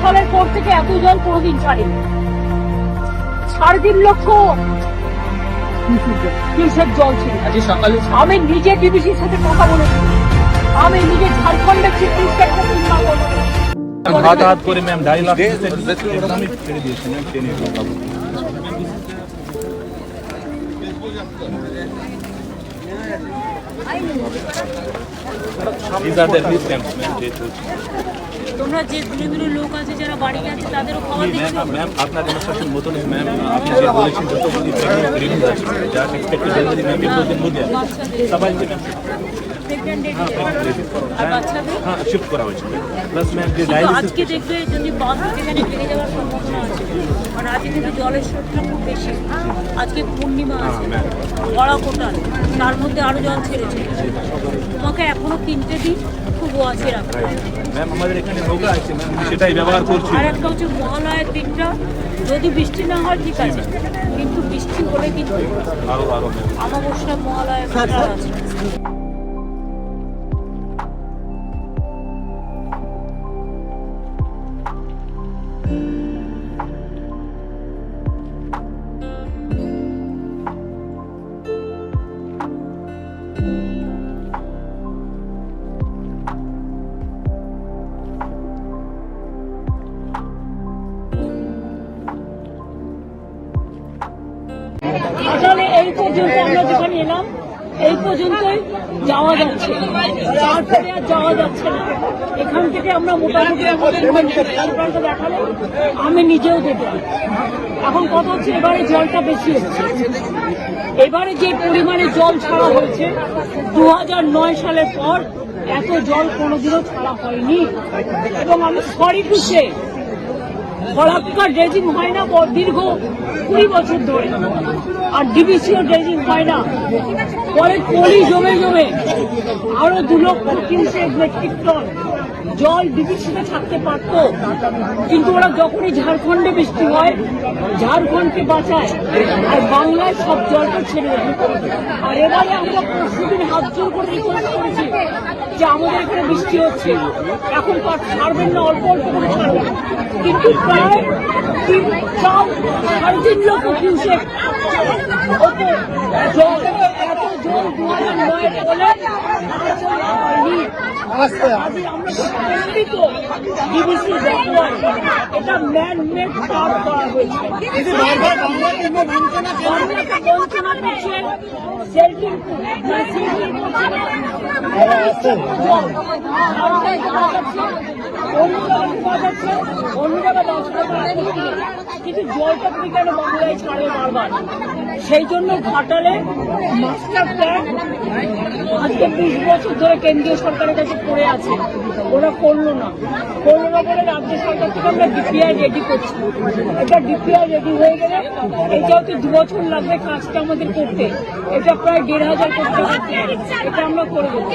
ফলের পর থেকে এত জল কোনোদিন ছাড়েনি। সাড়ে তিন লক্ষ কিউসেক জল ছিল। আজকে সকালে আমি নিজে ডিবিসির সাথে কথা বলেছি। আমি নিজে ঝাড়খণ্ডের চিফ মিনিস্টারকে চিন্তা করছি হাত হাত করে ম্যাম ঢাই লাখ ছেড়ে দিয়েছে ম্যাম ট্রেনে These are the ma'am। তোমরা যে দূরে দূরে লোক আছে যারা বাড়ি গেছে তাদেরও খাবার দিচ্ছ ম্যাম ম্যাম আপনার ডেমনস্ট্রেশন মতন ম্যাম আপনি যে বলেছেন যতগুলি প্রেগনেন্ট রিলিজ আছে। এক্সপেক্টেড ডেলিভারি ম্যাম আছে। সবাইকে ম্যাম হ্যাঁ আর বাচ্চাদের? হ্যাঁ শিফট করা হয়েছে প্লাস ম্যাম যে ডায়ালিসিস আজকে দেখবে যদি বাস এখানে ফেলে যাওয়ার সম্ভাবনা আছে। কারণ আজকে কিন্তু জলের স্রোতটা খুব বেশি। আজকে পূর্ণিমা আছে। ম্যাম কোটাল তার মধ্যে আরও জল ছেড়েছে। তোমাকে এখনও তিনটে দিন খুব ওয়াচে ম্যাম আমাদের এখানে নৌকা আছে ম্যাম সেটাই ব্যবহার করছি। আর একটা হচ্ছে মহালয়ের দিনটা যদি বৃষ্টি না হয় ঠিক আছে। কিন্তু বৃষ্টি হলে কিন্তু আরও আরও ম্যাম আমাবস্যা পর্যন্ত আমরা যেখানে এলাম, এই পর্যন্তই যাওয়া যাচ্ছে তারপরে আর যাওয়া যাচ্ছে না। এখান থেকে আমরা মোটামুটি দেখালে আমি নিজেও দেবো এখন কত হচ্ছে এবারে জলটা বেশি হচ্ছে। এবারে যে পরিমাণে জল ছাড়া হয়েছে দু সালের পর এত জল কোনোদিনও ছাড়া হয়নি। এবং আমি সরি সে ফলাক্কা ড্রেজিং হয় না দীর্ঘ কুড়ি বছর ধরে। আর ডিবিসিও ড্রেজিং হয় না। পরে কলি জমে জমে আরও দু লক্ষ তিনশো মেট্রিক টন জল ডিবিসিতে থাকতে পারতো। কিন্তু ওরা যখনই ঝাড়খণ্ডে বৃষ্টি হয়, ঝাড়খণ্ডকে বাঁচায়, আর বাংলায় সব জলটা ছেড়ে দেয়। আর এবারে আমরা পরশুদিন হাত জোর করে রিকোয়েস্ট করেছি যে আমাদের এখানে বৃষ্টি হচ্ছে, এখন তো আর ছাড়বেন না, অল্প অল্প করে ছাড়বেন। কিন্তু প্রায় তিন সাড়ে জল, এত জল দু হাজার নয় বলে সেলফিং কিন্তু জলটা তুমি কেন বাংলায় ছাড়ে বারবার সেই জন্য ঘাটালে মাস্টার প্ল্যান আজকে বিশ বছর ধরে কেন্দ্রীয় সরকারের কাছে পড়ে আছে ওরা করল না করল না বলে রাজ্য সরকার থেকে আমরা ডিপিআই রেডি করছি এটা ডিপিআই রেডি হয়ে গেলে এটা হচ্ছে দু বছর লাগবে কাজটা আমাদের করতে এটা প্রায় দেড় হাজার করতে এটা আমরা করে দেবো।